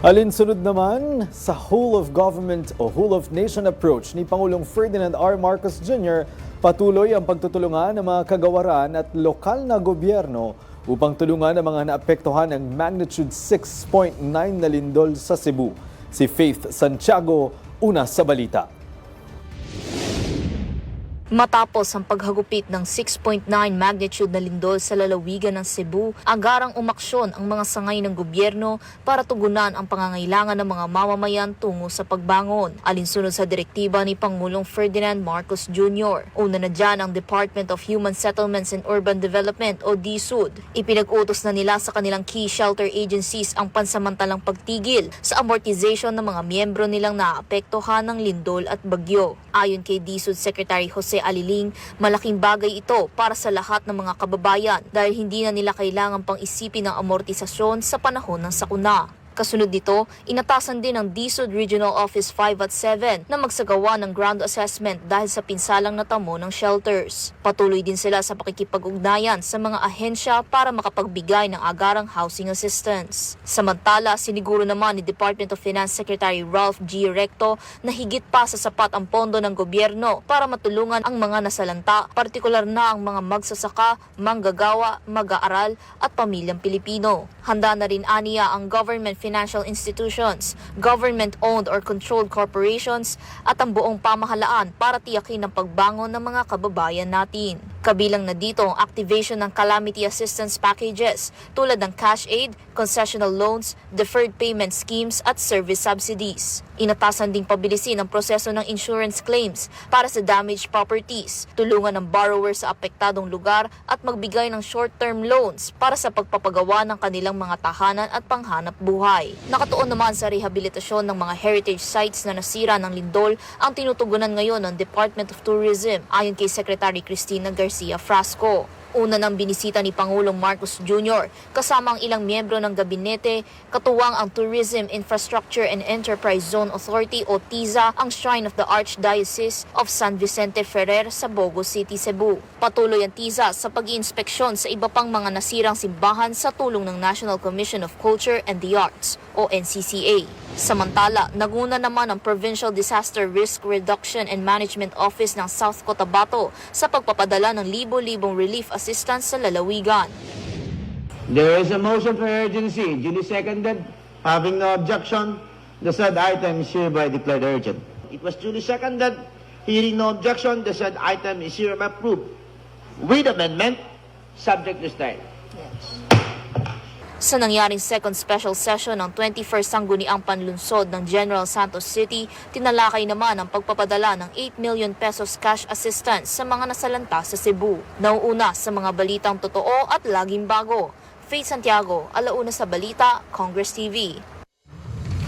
Alinsunod naman sa whole of government o whole of nation approach ni Pangulong Ferdinand R. Marcos Jr., patuloy ang pagtutulungan ng mga kagawaran at lokal na gobyerno upang tulungan ang mga naapektuhan ng magnitude 6.9 na lindol sa Cebu. Si Faith Santiago, una sa balita. Matapos ang paghagupit ng 6.9 magnitude na lindol sa lalawigan ng Cebu, agarang umaksyon ang mga sangay ng gobyerno para tugunan ang pangangailangan ng mga mamamayan tungo sa pagbangon. Alinsunod sa direktiba ni Pangulong Ferdinand Marcos Jr. Una na dyan ang Department of Human Settlements and Urban Development o DSUD. Ipinag-utos na nila sa kanilang key shelter agencies ang pansamantalang pagtigil sa amortization ng mga miyembro nilang naapektuhan ng lindol at bagyo. Ayon kay DSUD Secretary Jose Aliling, malaking bagay ito para sa lahat ng mga kababayan dahil hindi na nila kailangan pang isipin ang amortisasyon sa panahon ng sakuna. Kasunod nito, inatasan din ng DSUD Regional Office 5 at 7 na magsagawa ng ground assessment dahil sa pinsalang natamo ng shelters. Patuloy din sila sa pakikipag-ugnayan sa mga ahensya para makapagbigay ng agarang housing assistance. Samantala, siniguro naman ni Department of Finance Secretary Ralph G. Recto na higit pa sa sapat ang pondo ng gobyerno para matulungan ang mga nasalanta, partikular na ang mga magsasaka, manggagawa, mag-aaral at pamilyang Pilipino. Handa na rin aniya ang government financial institutions, government-owned or controlled corporations at ang buong pamahalaan para tiyakin ang pagbangon ng mga kababayan natin. Kabilang na dito ang activation ng calamity assistance packages tulad ng cash aid, concessional loans, deferred payment schemes at service subsidies. Inatasan ding pabilisin ang proseso ng insurance claims para sa damaged properties, tulungan ng borrower sa apektadong lugar at magbigay ng short-term loans para sa pagpapagawa ng kanilang mga tahanan at panghanap buhay. Nakatuon naman sa rehabilitasyon ng mga heritage sites na nasira ng lindol ang tinutugunan ngayon ng Department of Tourism ayon kay Secretary Cristina Garcia Frasco. Una nang binisita ni Pangulong Marcos Jr. kasama ang ilang miyembro ng gabinete, katuwang ang Tourism Infrastructure and Enterprise Zone Authority o TIZA, ang Shrine of the Archdiocese of San Vicente Ferrer sa Bogo City, Cebu. Patuloy ang TIZA sa pag-iinspeksyon sa iba pang mga nasirang simbahan sa tulong ng National Commission of Culture and the Arts o NCCA. Samantala, naguna naman ang Provincial Disaster Risk Reduction and Management Office ng South Cotabato sa pagpapadala ng libo-libong relief assistance sa lalawigan. There is a motion for urgency, duly seconded. Having no objection, the said item is hereby declared urgent. It was duly seconded. Hearing no objection, the said item is hereby approved. With amendment, subject to stay. Sa nangyaring second special session ng 21st Sangguniang Panlunsod ng General Santos City, tinalakay naman ang pagpapadala ng 8 million pesos cash assistance sa mga nasalanta sa Cebu. Nauuna sa mga balitang totoo at laging bago. Faith Santiago, Alauna sa Balita, Congress TV.